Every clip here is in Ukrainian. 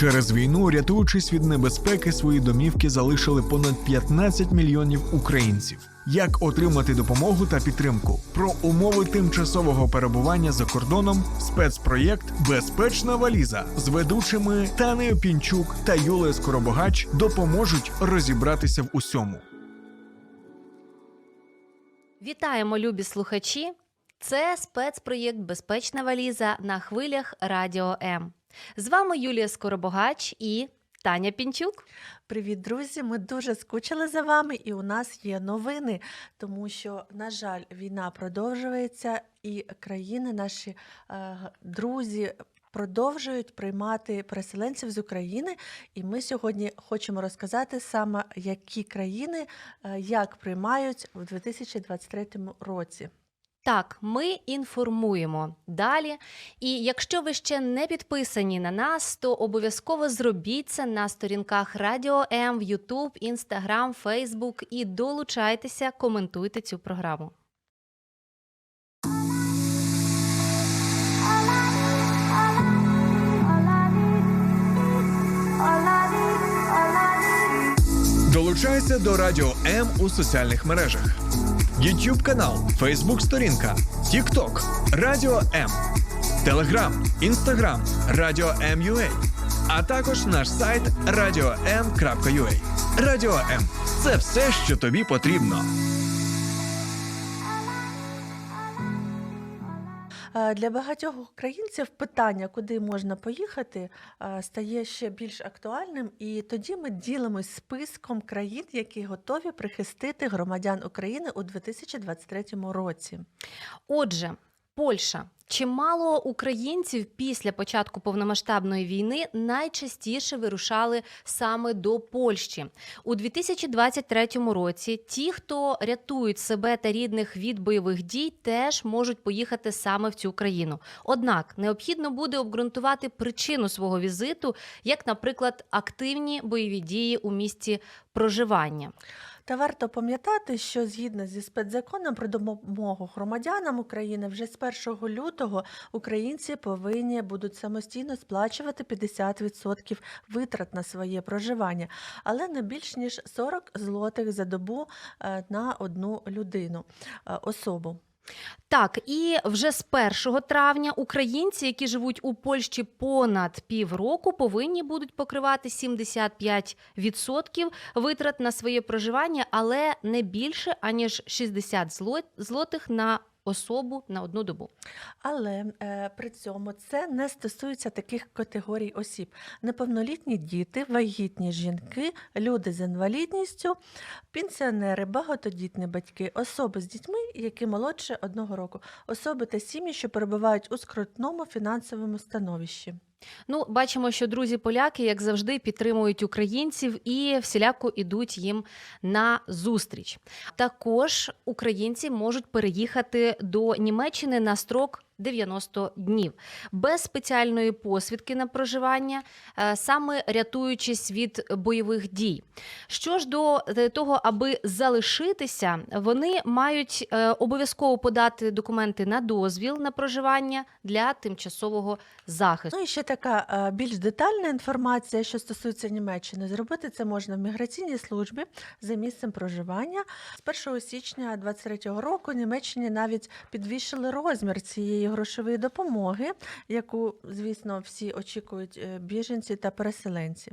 Через війну, рятуючись від небезпеки, свої домівки залишили понад 15 мільйонів українців. Як отримати допомогу та підтримку? Про умови тимчасового перебування за кордоном спецпроєкт Безпечна валіза з ведучими Танею Пінчук та Юлею Скоробогач допоможуть розібратися в усьому. Вітаємо, любі слухачі! Це спецпроєкт Безпечна валіза на хвилях Радіо М. З вами Юлія Скоробогач і Таня Пінчук. Привіт, друзі! Ми дуже скучили за вами, і у нас є новини, тому що, на жаль, війна продовжується, і країни, наші е, друзі. Продовжують приймати переселенців з України, і ми сьогодні хочемо розказати саме, які країни е, як приймають у 2023 році. Так, ми інформуємо далі. І якщо ви ще не підписані на нас, то обов'язково зробіть це на сторінках Радіо М в YouTube, Instagram, Facebook і долучайтеся, коментуйте цю програму. Долучайся до Радіо М у соціальних мережах: YouTube канал, Facebook сторінка, TikTok, Радіо М, Telegram, Instagram, Радіо М.Ю.А. а також наш сайт radio.m.ua. Радіо М це все, що тобі потрібно. Для багатьох українців питання, куди можна поїхати, е, стає ще більш актуальним, і тоді ми ділимось списком країн, які готові прихистити громадян України у 2023 році. Отже, Польща. Чимало українців після початку повномасштабної війни найчастіше вирушали саме до Польщі у 2023 році. Ті, хто рятують себе та рідних від бойових дій, теж можуть поїхати саме в цю країну. Однак необхідно буде обґрунтувати причину свого візиту, як, наприклад, активні бойові дії у місті проживання. Та варто пам'ятати, що згідно зі спецзаконом про допомогу громадянам України, вже з 1 лютого українці повинні будуть самостійно сплачувати 50% витрат на своє проживання, але не більш ніж 40 злотих за добу е, на одну людину е, особу. Так, і вже з 1 травня українці, які живуть у Польщі понад півроку, повинні будуть покривати 75% витрат на своє проживання, але не більше аніж 60 зло- злотих на особу на одну добу. Але е, при цьому це не стосується таких категорій осіб: неповнолітні діти, вагітні жінки, люди з інвалідністю, пенсіонери, багатодітні батьки, особи з дітьми, які молодше одного року, особи та сім'ї, що перебувають у скрутному фінансовому становищі. Ну, бачимо, що друзі поляки, як завжди, підтримують українців і всіляко ідуть їм на зустріч. Також українці можуть переїхати до Німеччини на строк. 90 днів без спеціальної посвідки на проживання, е, саме рятуючись від бойових дій. Що ж до е, того, аби залишитися, вони мають е, обов'язково подати документи на дозвіл на проживання для тимчасового захисту. Ну і ще така більш детальна інформація, що стосується Німеччини. Зробити це можна в міграційній службі за місцем проживання. З 1 січня 2023 року Німеччині навіть підвищили розмір цієї грошової допомоги, яку, звісно, всі очікують е, біженці та переселенці.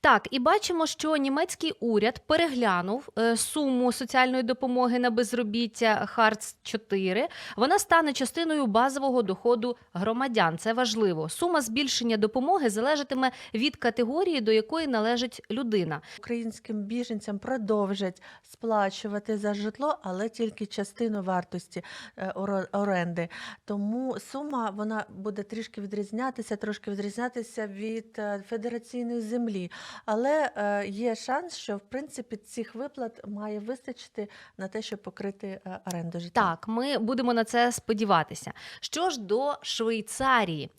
Так, і бачимо, що німецький уряд переглянув е, суму соціальної допомоги на безробіття Харц 4 Вона стане частиною базового доходу громадян. Це важливо. Сума збільшення допомоги залежатиме від категорії, до якої належить людина. Українським біженцям продовжать сплачувати за житло, але тільки частину вартості е, оренди. Тому сума вона буде трішки відрізнятися, трошки відрізнятися від е, федераційної землі. Але е, є шанс, що в принципі цих виплат має вистачити на те, щоб покрити е, оренду житла. Так, ми будемо на це сподіватися. Що ж до Швейцарії,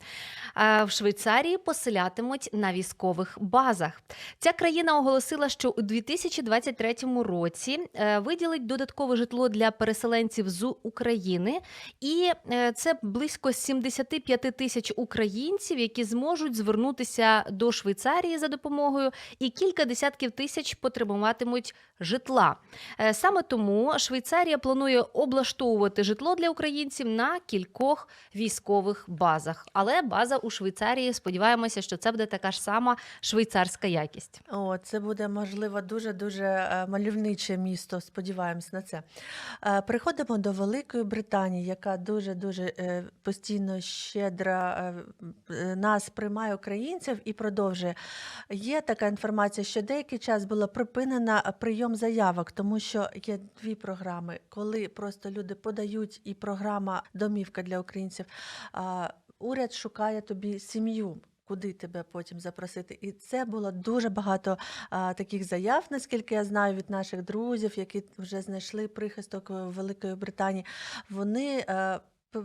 в Швейцарії поселятимуть на військових базах. Ця країна оголосила, що у 2023 році виділить додаткове житло для переселенців з України, і це близько 75 тисяч українців, які зможуть звернутися до Швейцарії за допомогою, і кілька десятків тисяч потребуватимуть житла. Е, Саме тому Швейцарія планує облаштовувати житло для українців на кількох військових базах. Але база у Швейцарії сподіваємося, що це буде така ж сама швейцарська якість. О, це буде можливо дуже дуже мальовниче місто. Сподіваємось на це. Е, Переходимо до Великої Британії, яка дуже дуже постійно щедра е, е, нас приймає українців і продовжує. Є така інформація, що деякий час було припинено прийом заявок, тому що є дві програми, коли просто люди подають, і програма домівка для українців. Уряд шукає тобі сім'ю. Куди тебе потім запросити? І це було дуже багато а, таких заяв, наскільки я знаю, від наших друзів, які вже знайшли прихисток в Великої Британії. Вони е, п-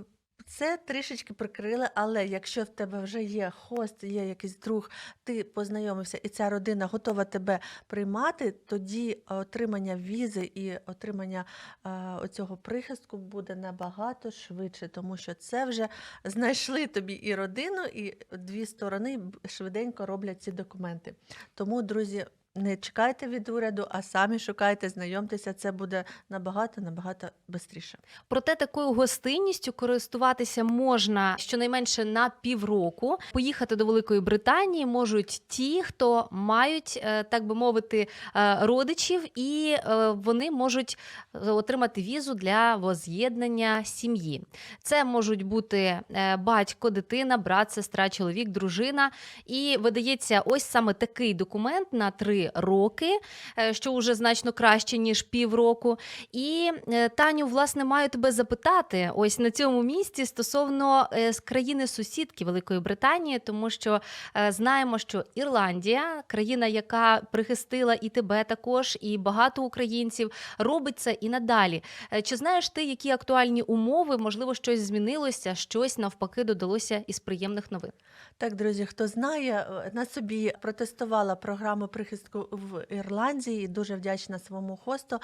це трішечки прикрили, але якщо в тебе вже є хост, є якийсь друг, ти познайомився, і ця родина готова тебе приймати, тоді отримання візи і отримання е, оцього прихистку буде набагато швидше, тому що це вже знайшли тобі і родину, і дві сторони швиденько роблять ці документи. Тому, друзі, не чекайте від уряду, а самі шукайте, знайомтеся. Це буде набагато набагато швидше. Проте такою гостинністю користуватися можна щонайменше на півроку. Поїхати до Великої Британії можуть ті, хто мають, е, так би мовити, е, родичів, і е, вони можуть отримати візу для воз'єднання сім'ї. Це можуть бути батько, дитина, брат, сестра, чоловік, дружина. І видається ось саме такий документ на три роки, е, що вже значно краще ніж півроку. І е, Таню, власне, маю тебе запитати ось на цьому місці стосовно е, країни сусідки Великої Британії, тому що знаємо, що Ірландія, країна, яка прихистила і тебе також, і багато українців, робить це і надалі. Чи знаєш ти, які актуальні умови, можливо, щось змінилося, щось навпаки додалося із приємних новин? Так, друзі, хто знає, на собі протестувала програму прихистку в Ірландії. Дуже вдячна своєму хосту.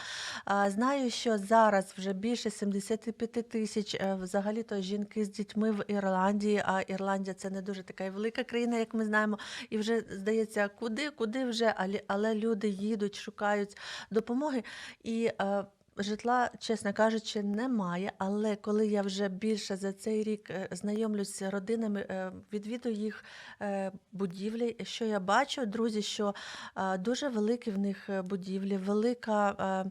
Знаю, що зараз вже більше 75 тисяч е, взагалі то жінки з дітьми в Ірландії. А Ірландія це не дуже така велика країна, як ми знаємо. І вже здається, куди, куди вже, але люди їдуть, шукають допомоги. І е, Житла, чесно кажучи, немає. Але коли я вже більше за цей рік е, знайомлюсь з родинами, е, відвідую їх е, будівлі, що я бачу, друзі, що дуже великі в них будівлі, велика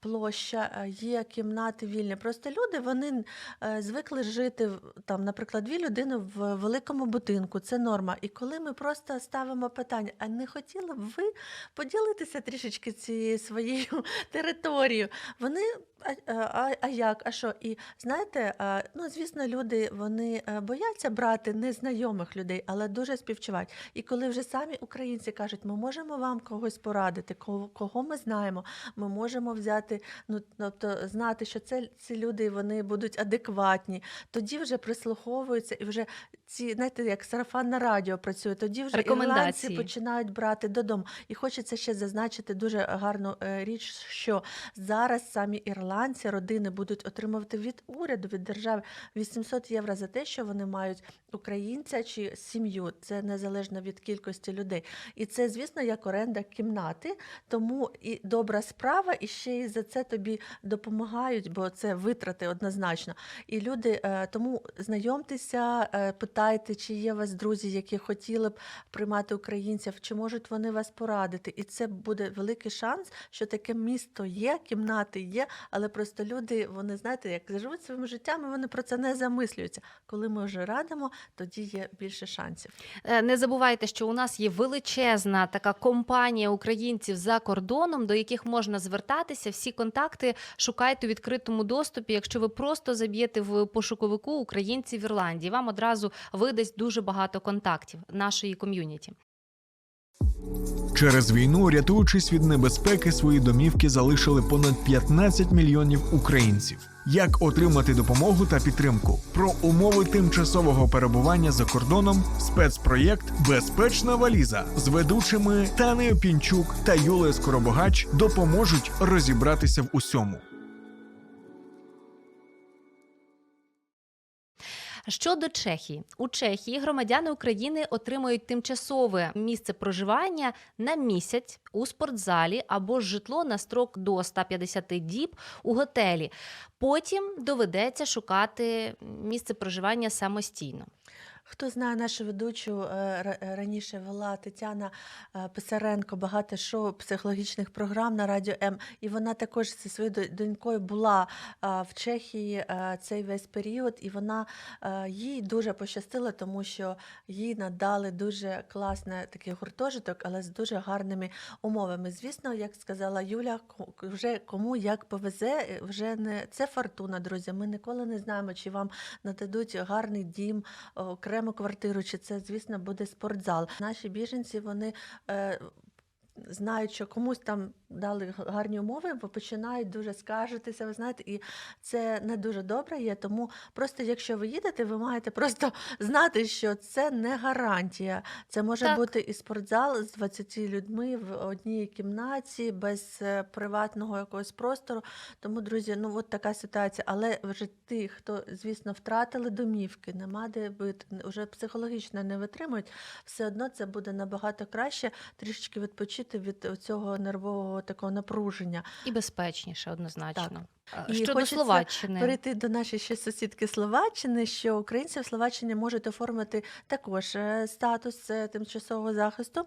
площа, е, є кімнати вільні. Просто люди вони е, звикли жити там, наприклад, дві людини в великому будинку. Це норма. І коли ми просто ставимо питання, а не хотіли б ви поділитися трішечки цією своєю територією? Вони а, а, а як? А що? І знаєте, а, ну звісно, люди вони е, бояться брати незнайомих людей, але дуже співчувають. І коли вже самі українці кажуть, ми можемо вам когось порадити, кого, кого ми знаємо, ми можемо взяти, ну тобто знати, що це ці люди вони будуть адекватні, тоді вже прислуховуються і вже ці, знаєте, як сарафанне радіо працює, тоді вже ірландці починають брати додому. І хочеться ще зазначити дуже гарну е, річ, що зараз самі ірландці, родини будуть отримувати від уряду, від держави 800 євро за те, що вони мають українця чи сім'ю. Це незалежно від кількості людей. І це, звісно, як оренда кімнати. Тому і добра справа, і ще й за це тобі допомагають, бо це витрати однозначно. І люди е, тому знайомтеся, е, питайте, чи є у вас друзі, які хотіли б приймати українців, чи можуть вони вас порадити. І це буде великий шанс, що таке місто є, кімнати є, але просто люди, вони знаєте, як живуть своїм життям, вони про це не замислюються. Коли ми вже радимо, тоді є більше шансів. Е, Не забувайте, що у нас є величезна така компанія українців за кордоном, до яких можна звертатися. Всі контакти шукайте у відкритому доступі. Якщо ви просто заб'єте в пошуковику українці в Ірландії, вам одразу видасть дуже багато контактів нашої ком'юніті. Через війну, рятуючись від небезпеки, свої домівки залишили понад 15 мільйонів українців. Як отримати допомогу та підтримку? Про умови тимчасового перебування за кордоном спецпроєкт Безпечна валіза з ведучими Танею Пінчук та Юлею Скоробогач допоможуть розібратися в усьому. Щодо Чехії, у Чехії громадяни України отримують тимчасове місце проживання на місяць у спортзалі або ж житло на строк до 150 діб у готелі. Потім доведеться шукати місце проживання самостійно. Хто знає нашу ведучу е, е, раніше вела Тетяна е, Писаренко багато шоу психологічних програм на радіо М. І вона також зі своєю донькою була в Чехії цей весь період, і вона їй дуже пощастило, тому що їй надали дуже класний такий гуртожиток, але з дуже гарними умовами. Звісно, як сказала Юля, вже кому як повезе, вже не це фортуна, друзі. Ми ніколи не знаємо, чи вам нададуть гарний дім, окрему квартиру, чи це, звісно, буде спортзал. Наші біженці вони. Е, Знають, що комусь там дали гарні умови, бо починають дуже скаржитися, ви знаєте, і це не дуже добре є. Тому просто якщо ви їдете, ви маєте просто знати, що це не гарантія. Це може Так. бути і спортзал з 20 людьми в одній кімнаті, без е, приватного якогось простору. Тому, друзі, ну от така ситуація. Але вже ті, хто, звісно, втратили домівки, нема де бити, вже психологічно не витримують, все одно це буде набагато краще трішечки відпочити від цього нервового такого напруження. І безпечніше, однозначно. А І Щодо Словаччини. Перейти до нашої ще сусідки Словаччини, що українці в Словаччині можуть оформити також е, статус е, тимчасового захисту.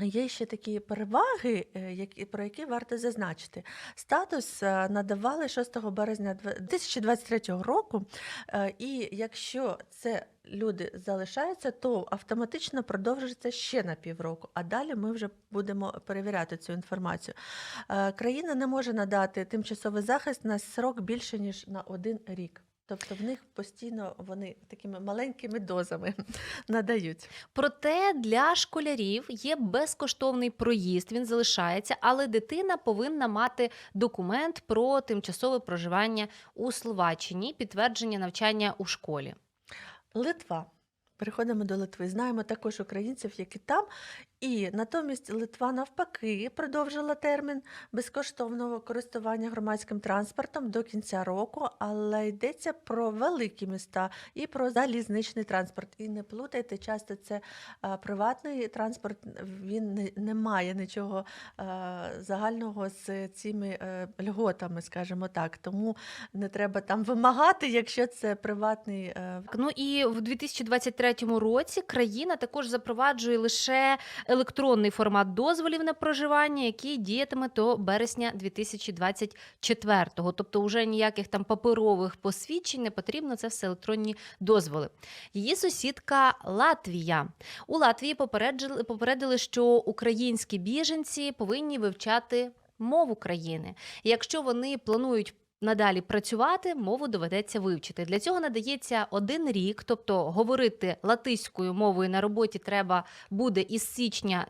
Є ще такі переваги, е, які, про які варто зазначити. Статус надавали 6 березня 2023 року, і якщо це люди залишаються, то автоматично продовжиться ще на півроку. А далі ми вже будемо перевіряти цю інформацію. Е, Країна не може надати тимчасовий захист на срок більше ніж на один рік. Тобто в них постійно вони такими маленькими дозами надають. Проте для школярів є безкоштовний проїзд, він залишається, але дитина повинна мати документ про тимчасове проживання у Словаччині, підтвердження навчання у школі. Литва. Переходимо до Литви. Знаємо також українців, які там. І натомість Литва навпаки продовжила термін безкоштовного користування громадським транспортом до кінця року, але йдеться про великі міста і про залізничний транспорт. І не плутайте, часто це е, приватний транспорт, він не, має нічого е, загального з цими е, льготами, скажімо так. Тому не треба там вимагати, якщо це приватний Ну і в 2023 році країна також запроваджує лише електронний формат дозволів на проживання, який діятиме до березня 2024-го. Тобто, вже ніяких там паперових посвідчень не потрібно. Це все електронні дозволи. Її сусідка Латвія. У Латвії попереджили попередили, що українські біженці повинні вивчати мову країни. Якщо вони планують надалі працювати, мову доведеться вивчити. Для цього надається один рік, тобто говорити латиською мовою на роботі треба буде із січня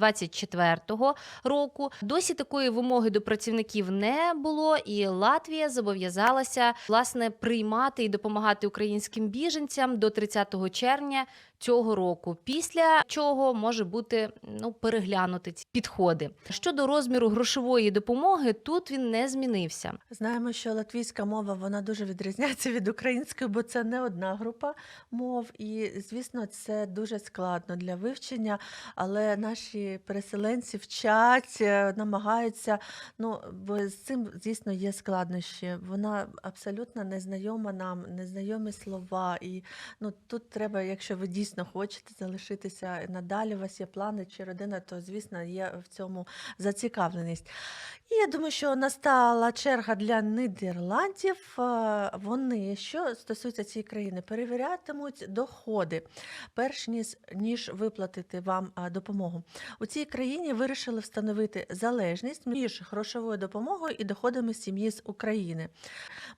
24-го року. Досі такої вимоги до працівників не було, і Латвія зобов'язалася власне приймати і допомагати українським біженцям до 30 червня. Цього року, після чого може бути ну переглянути ці підходи щодо розміру грошової допомоги. Тут він не змінився. Знаємо, що латвійська мова вона дуже відрізняється від української, бо це не одна група мов, і звісно, це дуже складно для вивчення. Але наші переселенці вчать, е, намагаються. Ну бо з цим звісно є складнощі. Вона абсолютно незнайома нам, незнайомі слова. І ну тут треба, якщо ви дійсно хочете залишитися надалі, у вас є плани чи родина, то звісно є в цьому зацікавленість. І я думаю, що настала черга для Нідерландів. Е, Вони, що стосується цієї країни, перевірятимуть доходи, перш ніж, ніж виплатити вам е, допомогу. У цій країні вирішили встановити залежність між грошовою допомогою і доходами сім'ї з України.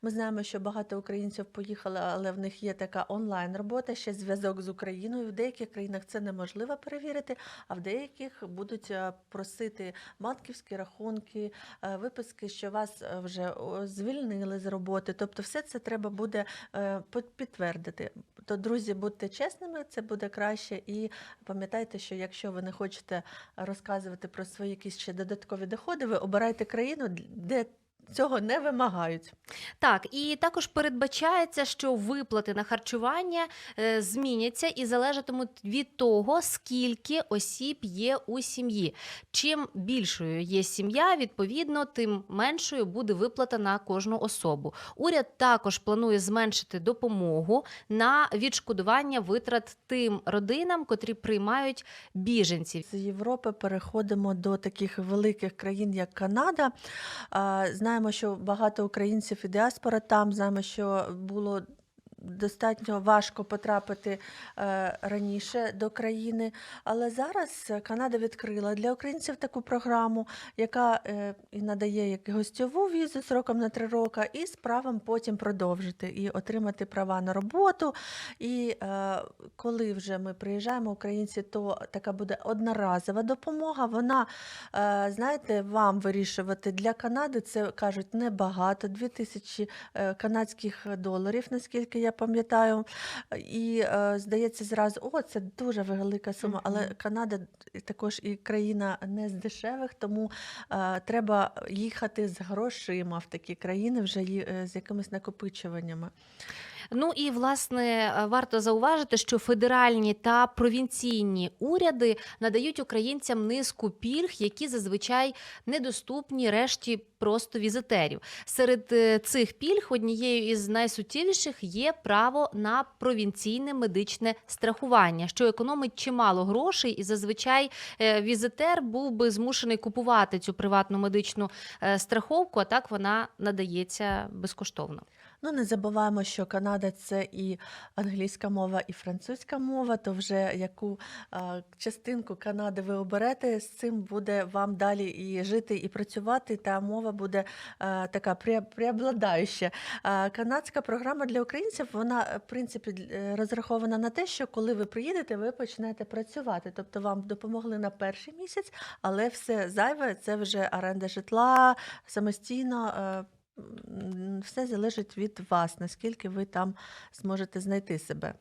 Ми знаємо, що багато українців поїхали, але в них є така онлайн робота, ще зв'язок з Україною. В деяких країнах це неможливо перевірити, а в деяких будуть е, просити банківські рахунки, е, виписки, що вас е, вже звільнили з роботи. Тобто, все це треба буде під- підтвердити. То, друзі, будьте чесними, це буде краще. І пам'ятайте, що якщо ви не хочете розказувати про свої якісь ще додаткові доходи, ви обирайте країну, де цього не вимагають. Так, і також передбачається, що виплати на харчування е, зміняться і залежатимуть від того, скільки осіб є у сім'ї. Чим більшою є сім'я, відповідно, тим меншою буде виплата на кожну особу. Уряд також планує зменшити допомогу на відшкодування витрат тим родинам, котрі приймають біженців. З Європи переходимо до таких великих країн, як Канада. А, Знаємо, що багато українців і діаспора там. Знаємо, що було достатньо важко потрапити е, раніше до країни. Але зараз Канада відкрила для українців таку програму, яка е, і надає як гостьову візу сроком на три роки, і з правом потім продовжити і отримати права на роботу. І е, коли вже ми приїжджаємо, українці, то така буде одноразова допомога. Вона, знаєте, вам вирішувати для Канади це кажуть небагато, 2000 е, канадських доларів, наскільки я пам'ятаю. І е, здається, зразу, о, це дуже велика сума. Але Канада також і країна не з дешевих, тому е, треба їхати з грошима в такі країни, вже е, з якимись накопичуваннями. Ну і власне е, варто зауважити, що федеральні та провінційні уряди надають українцям низку пільг, які зазвичай недоступні решті просто візитерів. Серед е, цих пільг однією із найсуттєвіших є право на провінційне медичне страхування, що економить чимало грошей, і зазвичай е, візитер був би змушений купувати цю приватну медичну страховку, а так вона надається безкоштовно. Ну, не забуваємо, що Канада це і англійська мова, і французька мова. То вже яку частинку Канади ви оберете, з цим буде вам далі і жити, і працювати. Та мова буде така пре- преобладающа. Канадська програма для українців вона в принципі розрахована на те, що коли ви приїдете, ви почнете працювати. Тобто вам допомогли на перший місяць, але все зайве це вже оренда житла самостійно. Все залежить від вас, наскільки ви там зможете знайти себе.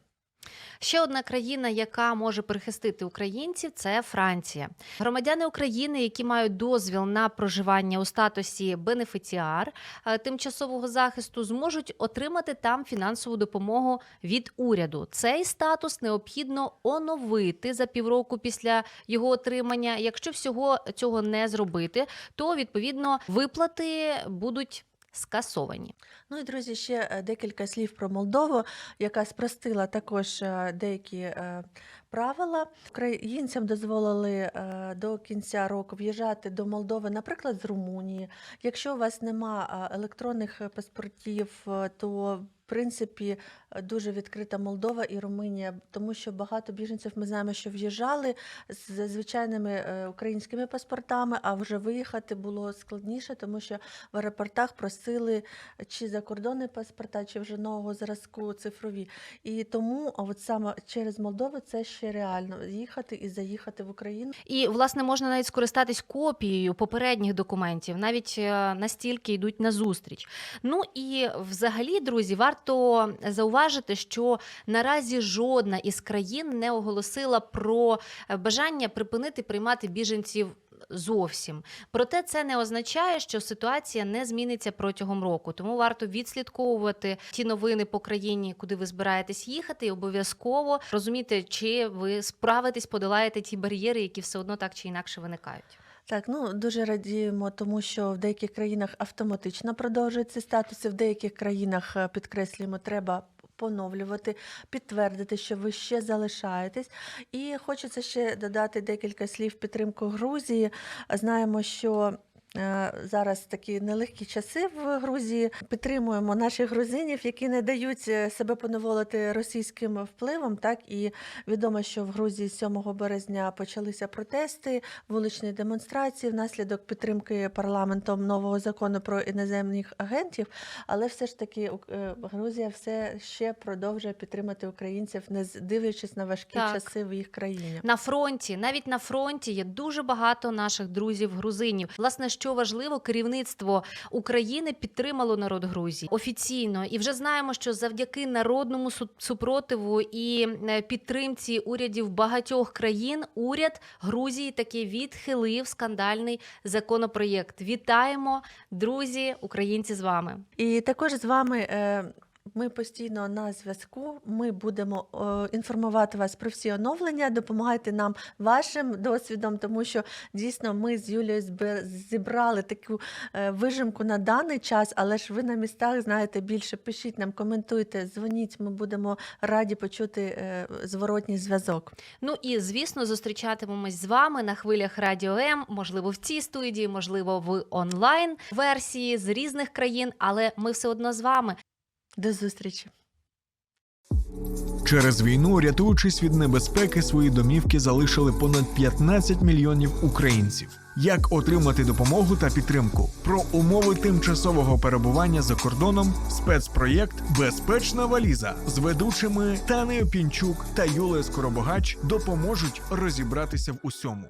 Ще одна країна, яка може прихистити українців, це Франція. Громадяни України, які мають дозвіл на проживання у статусі бенефіціар е, тимчасового захисту, зможуть отримати там фінансову допомогу від уряду. Цей статус необхідно оновити за півроку після його отримання. Якщо всього цього не зробити, то відповідно виплати будуть скасовані. Ну і друзі, ще е, декілька слів про Молдову, яка спростила також е, деякі е, правила. Українцям дозволили е, до кінця року в'їжджати до Молдови, наприклад, з Румунії. Якщо у вас нема е, електронних паспортів, е, то в принципі дуже відкрита Молдова і Румунія, тому що багато біженців ми знаємо, що в'їжджали з звичайними українськими паспортами, а вже виїхати було складніше, тому що в аеропортах просили чи закордонні паспорта, чи вже нового зразку цифрові. І тому от саме через Молдову це ще реально їхати і заїхати в Україну. І власне можна навіть скористатись копією попередніх документів, навіть е, настільки йдуть на зустріч. Ну і взагалі, друзі, варто зауважити, що наразі жодна із країн не оголосила про е, бажання припинити приймати біженців. Зовсім проте це не означає, що ситуація не зміниться протягом року. Тому варто відслідковувати ті новини по країні, куди ви збираєтесь їхати, і обов'язково розуміти, чи ви справитесь, подолаєте ті бар'єри, які все одно так чи інакше виникають. Так, ну дуже радіємо, тому що в деяких країнах автоматично продовжуються статуси, в деяких країнах е, підкреслюємо, треба поновлювати, підтвердити, що ви ще залишаєтесь. І хочеться ще додати декілька слів підтримку Грузії. Знаємо, що. Е, Зараз такі нелегкі часи в Грузії. Підтримуємо наших грузинів, які не дають е, себе поневолити російським впливом. Так і відомо, що в Грузії 7 березня почалися протести, вуличні демонстрації внаслідок підтримки парламентом нового закону про іноземних агентів. Але все ж таки е, Грузія все ще продовжує підтримати українців, не дивлячись на важкі Так. часи в їх країні. На фронті, навіть на фронті є дуже багато наших друзів грузинів. Власне, що що важливо, керівництво України підтримало народ Грузії офіційно, і вже знаємо, що завдяки народному су- супротиву і е, підтримці урядів багатьох країн уряд Грузії таки відхилив скандальний законопроєкт. Вітаємо, друзі, українці з вами. І також з вами. е, Ми постійно на зв'язку. Ми будемо е, інформувати вас про всі оновлення. Допомагайте нам вашим досвідом, тому що дійсно ми з Юлією зібрали таку е, вижимку на даний час, але ж ви на містах знаєте більше. Пишіть нам, коментуйте, дзвоніть. Ми будемо раді почути е, зворотній зв'язок. Ну і звісно, зустрічатимемось з вами на хвилях Радіо М, можливо, в цій студії, можливо, в онлайн версії з різних країн, але ми все одно з вами. До зустрічі! Через війну, рятуючись від небезпеки, свої домівки залишили понад 15 мільйонів українців. Як отримати допомогу та підтримку? Про умови тимчасового перебування за кордоном спецпроєкт Безпечна валіза з ведучими Танею Пінчук та Юлею Скоробогач допоможуть розібратися в усьому.